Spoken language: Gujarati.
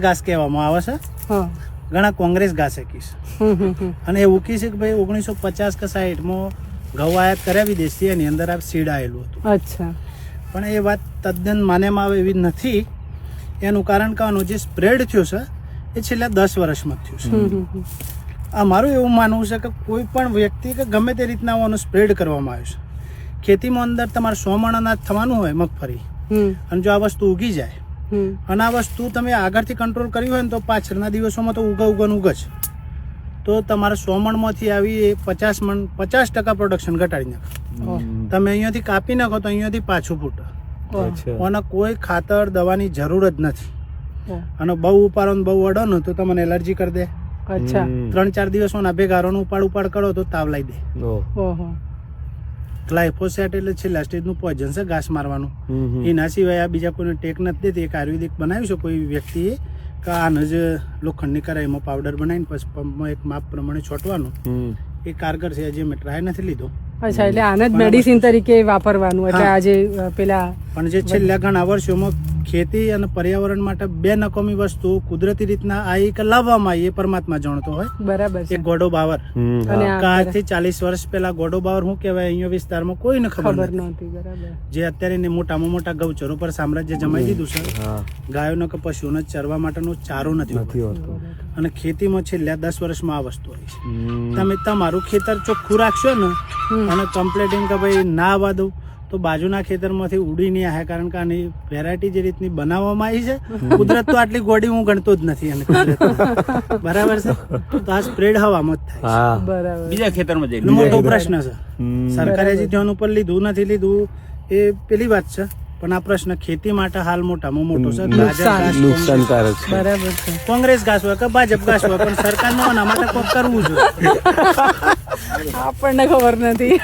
ઘાસ કહેવામાં આવે છે? ઘણા કોંગ્રેસ ઘાસે કીશ હમ હમ હમ. અને એવું કી છે કે ભાઈ ઓગણીસો પચાસ કે સાહીઠમાં ઘઉં આયાત કર્યા વિદેશથી એની અંદર આ સીડ આવેલું હતું. અચ્છા. પણ એ વાત તદ્દન માન્યમાં આવે એવી નથી. એનું કારણ કે આનું જે સ્પ્રેડ થયું છે એ છેલ્લા દસ વર્ષમાં થયું છે. આ મારું એવું માનવું છે કે કોઈ પણ વ્યક્તિ કે ગમે તે રીતના આનું સ્પ્રેડ કરવામાં આવ્યું છે. ખેતીમાં અંદર તમારે સો મણ અનાજ થવાનું હોય મગફળી. અને જો આ વસ્તુ ઉગી જાય અને આ વસ્તુ તમે આગળથી કંટ્રોલ કરી હોય ને તો પાછળના દિવસોમાં તો ઉગા ઉગન ઉગજ તો તમારે સો મણમાંથી આવી એ પચાસ મણ પચાસ ટકા પ્રોડક્શન ઘટાડી નાખો. તમે અહીંયાથી કાપી નાખો તો અહીંયાથી પાછું ફૂટો. અને કોઈ ખાતર દવાની જરૂર જ નથી. અને બહુ ઉપાડો ને બહુ અડો ને તો તમને એલર્જી કરી દે. અચ્છા. ત્રણ ચાર દિવસોના ભેગારોનો ઉપાડ ઉપાડ કરો તો તાવ લાવી દે. ઓહ. ગ્લાયફોસેટ એટલે છેલ્લા સ્ટેજનું પોઈઝન છે ઘાસ મારવાનું. એના સિવાય આ બીજા કોઈને ટેક નથી દેતી. એક આયુર્વેદિક બનાવ્યું છે કોઈ વ્યક્તિએ કે આને જ લોખંડની કરાઈમાં પાવડર બનાવીને પછી પંપમાં એક માપ પ્રમાણે છોટવાનું. એ કારગર છે હજી મેં ટ્રાય નથી લીધો. અચ્છા એટલે આને જ મેડિસિન તરીકે વાપરવાનું એટલે આજે પેલા પણ જે છેલ્લા ઘણા વર્ષોમાં ખેતી અને પર્યાવરણ માટે બે નકામી વસ્તુ કુદરતી રીતના આ કે લાવવામાં આવી એ પરમાત્મા જાણતો હોય. બરાબર છે. એક ગોડો બાવર. હમ. અને હા. આ કે આજથી ચાલીસ વર્ષ પહેલા ગોડો બાવર શું કહેવાય અહીંયા વિસ્તારમાં કોઈને ખબર ખબર નથી. નહોતી જે અત્યારે ને મોટામાં મોટા ગૌચરો પર સામ્રાજ્ય જમાઈ દીધું છે ગાયો ગાયોનો કે પશુઓને ચરવા માટેનો ચારો નથી અને ખેતીમાં છેલ્લા દસ વર્ષમાં આ વસ્તુ આવી છે. તમે તમારું ખેતર ચોખ્ખું રાખશો ને અને કમ્પ્લેટિંગ કે ભાઈ ના આવવા દઉં. તો બાજુના ખેતરમાંથી ઉડી નહીં આવે કારણ કે આની વેરાયટી જે રીતની બનાવવામાં આવી છે કુદરત તો આટલી ગોડી હું ગણતો જ નથી અને બરાબર છે? તો આ સ્પ્રેડ હવામાં જ થાય બરાબર. બીજા ખેતરમાં જઈને. મોટો પ્રશ્ન છે. સરકારે હજી ધ્યાન ઉપર લીધું નથી લીધું એ પેલી વાત છે. પણ આ પ્રશ્ન ખેતી માટે હાલ મોટામાં મોટો છે. નુકસાનકારક છે. બરાબર છે. કોંગ્રેસ ઘાસ હોય કે ભાજપ ઘાસ હોય પણ સરકારનો આના માટે કોક કરવું જોઈએ. આપણને ખબર નથી.